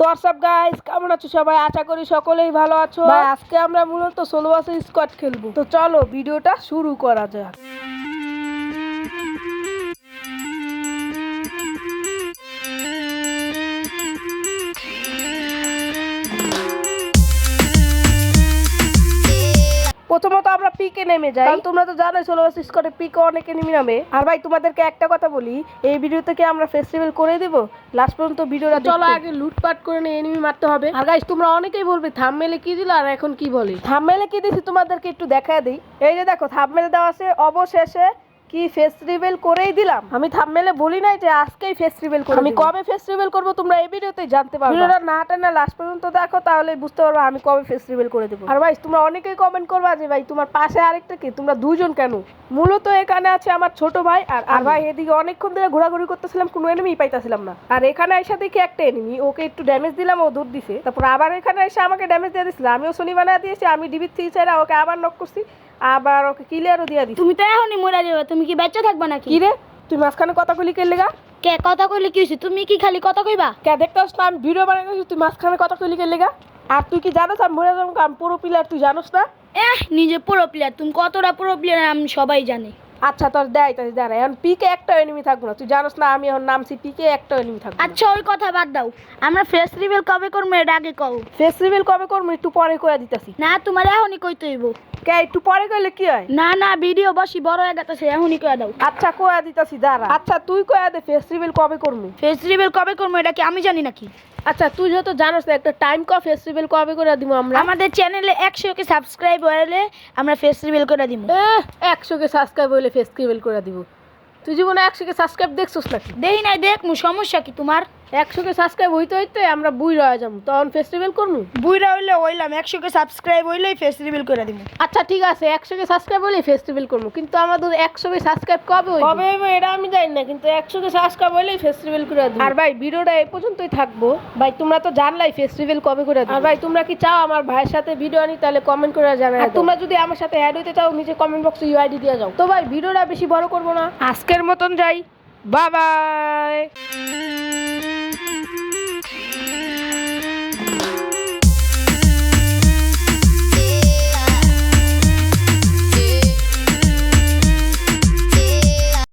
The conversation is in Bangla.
তো হোয়াটসঅ্যাপ গাইস কেমন আছো সবাই? আশা করি সকলেই ভালো আছো। আজকে আমরা মূলত ষোলো বছর স্কোয়াড খেলব। তো চলো ভিডিওটা শুরু করা যাক। প্রথমত আমরা পিকে নেমে যাই। কারণ তোমরা তো জানোই ষোলো বছর স্কোয়াডে পিকে অনেকে নেমে নামে। আর ভাই তোমাদেরকে একটা কথা বলি এই ভিডিওতে কি আমরা ফেস্টিভ্যাল করে দেব। লাস্ট পর্যন্ত ভিডিওটা চলো আগে লুটপাট করে নিয়ে এনিমি মারতে হবে। আর গাইস তোমরা অনেকেই বলবে থামমেলে কি দিল আর এখন কি বলে? থামমেলে কি দিছি তোমাদেরকে একটু দেখা দিই। এই যে দেখো থামমেলে দেওয়া আছে অবশেষে কি ফেস্টিভ্যাল করেই দিলাম? আমি থামমেলে বলি নাই যে আজকেই ফেস্টিভ্যাল করব আমি কবে ফেস্টিভ্যাল করব তোমরা এই ভিডিওতেই জানতে পারবে। ভিডিওটা না টানা লাস্ট পর্যন্ত দেখো তাহলে বুঝতে পারবে আমি কবে ফেস্টিভ্যাল করে দেবো। আর ভাই তোমরা অনেকেই কমেন্ট করবা যে ভাই তোমার পাশে আরেকটা কি? তোমরা দুজন কেন? মূলত এখানে আছে আমার ছোট ভাই আর আর ভাই এদিকে অনেকক্ষণ ধরে ঘোরাঘুরি করতেছিলাম কোনো এনিমি পাইতাছিলাম না। আর এখানে এসে দেখি একটা এনিমি ওকে একটু ড্যামেজ দিলাম ও দূর দিছে। তারপর আবার এখানে এসে আমাকে ড্যামেজ দিয়ে দিছিল। আমিও শনি বানা দিয়েছি আমি ডিবির থ্রি ছেড়ে ওকে আবার নক করছি। আবার ওকে ক্লিয়ারও দিয়ে দিছি। তুমি তো এখনই মরে যাবে তুমি কি বেঁচে থাকবে নাকি? কি রে? তুই মাঝখানে কথা কলি কে লেগা? কে কথা কইলে কি হইছে? তুমি কি খালি কথা কইবা? কে দেখতে পাস না আমি ভিডিও বানাইছি তুই মাঝখানে কথা কলি কে লেগা? আর তুই কি জানোস আমি মরে যাব আমি পুরো প্লেয়ার তুই জানোস না? এহ নিজে পুরো প্লেয়ার তুমি কতটা পুরো প্লেয়ার আমি সবাই জানি। আচ্ছা তোর দেয় তোর দাঁড়া এখন পিকে একটা এনিমি থাকব না। তুই জানোস না আমি এখন নামছি পিকে একটা এনিমি থাকব আচ্ছা ওই কথা বাদ দাও। আমরা ফেস রিভিল কবে করব এটা আগে কও। ফেস্টিভ্যাল কবে করব একটু পরে কয়ে দিতেছি। না তোমার এখনই কইতে হইব। কে একটু পরে কইলে কি হয়? না না ভিডিও বসি বড় হয়ে গেছে এখনই কয়ে দাও। আচ্ছা কয়ে দিতেছি দাঁড়া। আচ্ছা তুই কয়ে দে ফেস্টিভ্যাল কবে করবি? ফেস রিভিল কবে করব এটা কি আমি জানি নাকি? আচ্ছা তুই যেহেতু জানোস না একটা টাইম ক ফেস্টিভ্যাল কবে করে দিব আমরা? আমাদের চ্যানেলে একশো কে সাবস্ক্রাইব হলে আমরা ফেস রিভিল করে দিব একশো কে সাবস্ক্রাইব হইলে ফেস্টিভ্যাল করে দিব। তুই জীবনে একশো কে সাবস্ক্রাইব দেখছিস নাকি? দেই নাই দেখ মু সমস্যা কি তোমার? একশো কে সাবস্ক্রাইব হইতে হইতে আমরা বুই রয়ে যাব। তখন ফেস্টিভ্যাল করব বুইরা হইলে হইলাম একশো কে সাবস্ক্রাইব হইলেই ফেস রিভিল করে দিব আচ্ছা ঠিক আছে একশো কে সাবস্ক্রাইব হলে ফেস্টিভ্যাল করব কিন্তু আমাদের একশো কে সাবস্ক্রাইব কবে হইবে? কবে হইবে এটা আমি জানি না কিন্তু একশো কে সাবস্ক্রাইব হলেই ফেস্টিভ্যাল করে দিব আর ভাই ভিডিওটা এই পর্যন্তই থাকব। ভাই তোমরা তো জানলাই ফেস্টিভ্যাল কবে করে দিব। আর ভাই তোমরা কি চাও আমার ভাইয়ের সাথে ভিডিও আনি তাহলে কমেন্ট করে জানাই আর তোমরা যদি আমার সাথে অ্যাড হইতে চাও নিচে কমেন্ট বক্সে ইউআইডি দিয়ে যাও। তো ভাই ভিডিওটা বেশি বড় করব না। আজকের মতন যাই বাই বাই